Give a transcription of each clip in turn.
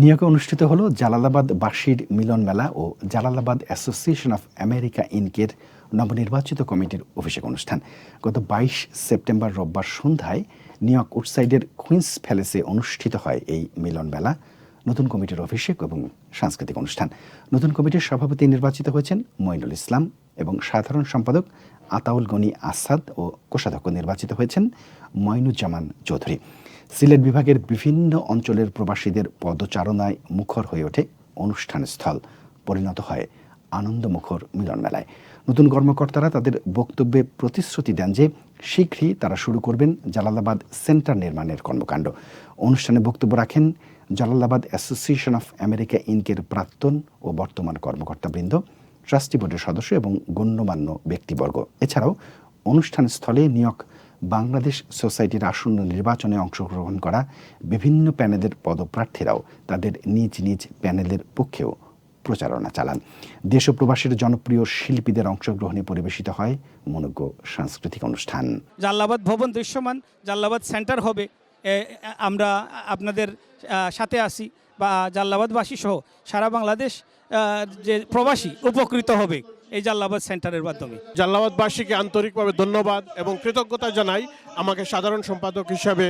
নিয়োগে অনুষ্ঠিত হলো জালালাবাদ বাসির মিলন মেলা ও জালালাবাদ অ্যাসোসিয়েশন অফ আমেরিকা ইনকের নবনির্বাচিত কমিটির অভিষেক অনুষ্ঠান। গত বাইশ সেপ্টেম্বর রোববার সন্ধ্যায় ইয়র্ক উডসাইডের কুইন্স প্যালেসে অনুষ্ঠিত হয় এই মিলন মেলা, নতুন কমিটির অভিষেক এবং সাংস্কৃতিক অনুষ্ঠান। নতুন কমিটির সভাপতি নির্বাচিত হয়েছেন মঈনুল ইসলাম এবং সাধারণ সম্পাদক আতাউল গনি আসাদ ও কোষাধ্যক্ষ নির্বাচিত হয়েছেন মঈনুজ্জামান চৌধুরী। সিলেট বিভাগের বিভিন্ন অঞ্চলের প্রবাসীদের পদচারণায় মুখর হয়ে ওঠে অনুষ্ঠান স্থল পরিণত হয় আনন্দমুখর মিলন মেলায় নতুন কর্মকর্তারা তাদের বক্তব্যে প্রতিশ্রুতি দেন যে, শীঘ্রই তারা শুরু করবেন জালালাবাদ সেন্টার নির্মাণের কর্মকাণ্ড। অনুষ্ঠানে বক্তব্য রাখেন জালালাবাদ অ্যাসোসিয়েশন অফ আমেরিকা ইনকের প্রাক্তন ও বর্তমান কর্মকর্তাবৃন্দ, ট্রাস্টি বোর্ডের সদস্য এবং গণ্যমান্য ব্যক্তিবর্গ। এছাড়াও অনুষ্ঠান স্থলে নিয়োগ বাংলাদেশ সোসাইটির আসন্ন নির্বাচনে অংশগ্রহণ করা বিভিন্ন প্যানেলের পদপ্রার্থীরাও তাদের নিজ নিজ প্যানেলের পক্ষেও প্রচারণা চালান। দেশ ও প্রবাসীর জনপ্রিয় শিল্পীদের অংশগ্রহণে পরিবেশিত হয় মনোজ্ঞ সাংস্কৃতিক অনুষ্ঠান। জাল্লাবাদ ভবন দৃশ্যমান, জাল্লাবাদ সেন্টার হবে। আমরা আপনাদের সাথে আসি বা জাল্লাবাদবাসী সহ সারা বাংলাদেশ যে প্রবাসী উপকৃত হবে। এই জাল্লাবাদ সেন্টারের মাধ্যমে। জাল্লাবাদবাসীকে আন্তরিকভাবে ধন্যবাদ এবং কৃতজ্ঞতা জানাই আমাকে সাধারণ সম্পাদক হিসাবে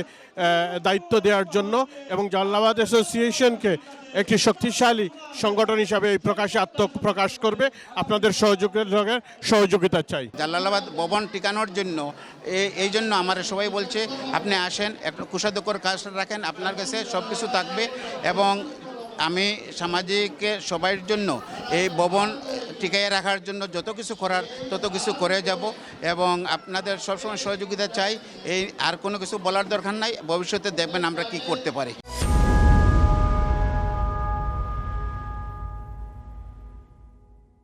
দায়িত্ব দেওয়ার জন্য এবং জাল্লাবাদ অ্যাসোসিয়েশনকে একটি শক্তিশালী সংগঠন হিসাবে এই প্রকাশে আত্মপ্রকাশ করবে। আপনাদের সহযোগিতা সহযোগিতা চাই। জালালাবাদ ভবন টিকানোর জন্য এ- এই জন্য আমার সবাই বলছে আপনি আসেন একটু কুষাধ্যক্ষর কাজ রাখেন আপনার কাছে সব কিছু থাকবে এবং আমি সামাজিক সবার জন্য এই ভবন টিকাইয়ে রাখার জন্য যত কিছু করার, তত কিছু করে যাব এবং আপনাদের সবসময় সহযোগিতা চাই। এই আর কোনো কিছু বলার দরকার নাই। ভবিষ্যতে দেখবেন আমরা কি করতে পারি।